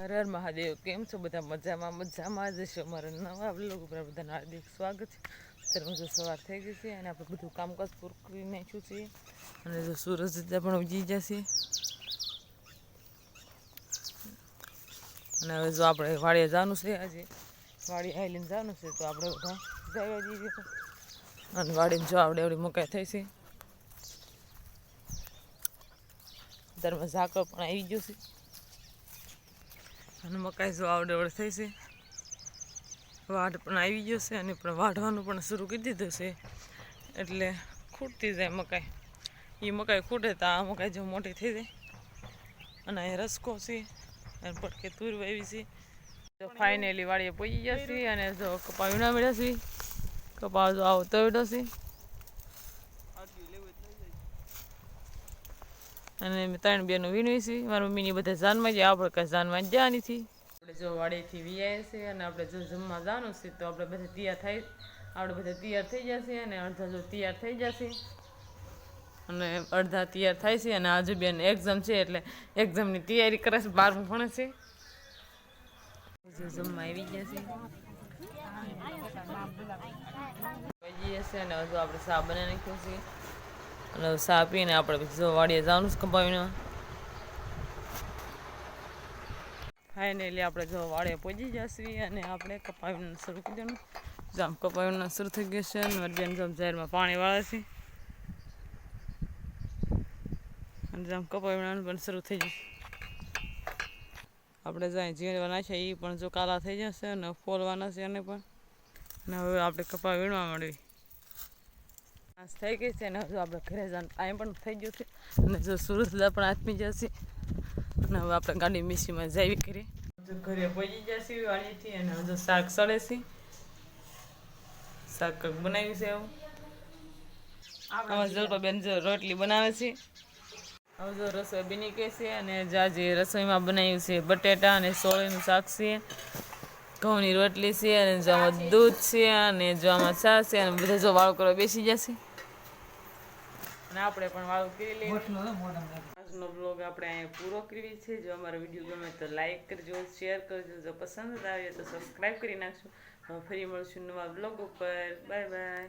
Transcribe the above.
હર મહાદેવ, કેમ છો બધા મજામાં? મજામાં જ છો મારા નવા બ્લોગ ઉપર બધાનું હાર્દિક સ્વાગત છે. અત્યારે જો સવાર થઈ ગઈ છે અને આપણે બધું કામકાજ પૂરું કરી નાખ્યું છે અને જો સૂરજ દાદા પણ ઉજી જશે અને હવે જો આપણે વાડીએ જવાનું છે આજે. વાડી આવીને જવાનું છે તો આપણે બધા જવા જઈએ અને વાડીને જો આવડે આવડી મકાઈ થઈ છે. અત્યારમાં ઝાકળ પણ આવી ગયું છે. અને મકાઈ જો આવડે આવડે થઈ છે. વાઢ પણ આવી ગયો છે અને પણ વાઢવાનું પણ શરૂ કરી દીધું છે. એટલે ખૂટતી જાય મકાઈ. એ મકાઈ ખૂટે તો આ મકાઈ જો મોટી થઈ જાય. અને અહીં રસકો છે અને પડકે તૂર વાવી છે. તો ફાઇનલી વાડીએ પહોંચી ગયા છીએ અને જો કપા વીણા મળ્યા છે કપા જો આવો તોડ્યો છે. અને ત્રણ બેનો વીણવી છે. મારા મમ્મીની બધા જાનમાં જાય આપણે કાંઈ જાનમાં જ્યાં નથી. આપણે જો વાડીથી વીઆઈએ છે અને આપણે જો જમવા જવાનું છે તો આપણે બધા તૈયાર થાય આપણે બધા તૈયાર થઈ જશે અને અડધા જો તૈયાર થઈ જશે. અને અડધા તૈયાર થાય છે અને આજુ બેન એક્ઝામ છે એટલે એક્ઝામની તૈયારી કરે છે બારમું ભણે છે. જો જમવા આવી ગયા છે. અને હજુ આપણે શા બનાવી નાખ્યો છે. અને સાપીને પીને આપણે જો વાડીએ જવાનું છે કંપાવીને ફાઇનલી આપણે જો વાડીએ પહોંચી જશે અને આપણે કપાવીને શરૂ કરી દેવાનું. જામ કપાવીને શરૂ થઈ ગયું છે અને બેન જામ જાહેરમાં પાણી વાળે છે. અને જામ કપાવીને પણ શરૂ થઈ જશે આપણે જાય જીવવાના છે એ પણ જો કાલા થઈ જશે અને ફોલવાના છે એને પણ. અને હવે આપણે કપા વીણવા આજ થઈ ગઈ છે અને હજુ આપણે ઘરે જવાનું. ટાઈમ પણ થઈ ગયો છે. અને જો સુરતદા પણ આત્મી જશે અને હવે આપણે ગાડી મિશીમાં જાવી કરી. ઘરે પહોંચી જશે વાડીથી અને હજુ શાક સડે છે. શાક બનાવ્યું છે એવું. આમાં જલપાબેન જો રોટલી બનાવે છે. હવે જો રસોઈ બની કહે છે અને જાજે રસોઈમાં બનાવ્યું છે બટેટા અને સોળીનું શાક છે. ઘઉંની રોટલી છે અને જો આમાં દૂધ છે અને જો આમાં છે અને બધા જો વાળો કરવા બેસી જશે. અને આપણે પણ વાળું કરી લઈએ. આજનો બ્લોગ આપણે અહીંયા પૂરો કરીએ છે જો અમારો વીડિયો ગમે તો લાઈક કરજો શેર કરજો. જો પસંદ આવે તો સબસ્ક્રાઈબ કરી નાખજો. ફરી મળશું નવા બ્લોગ ઉપર. Bye bye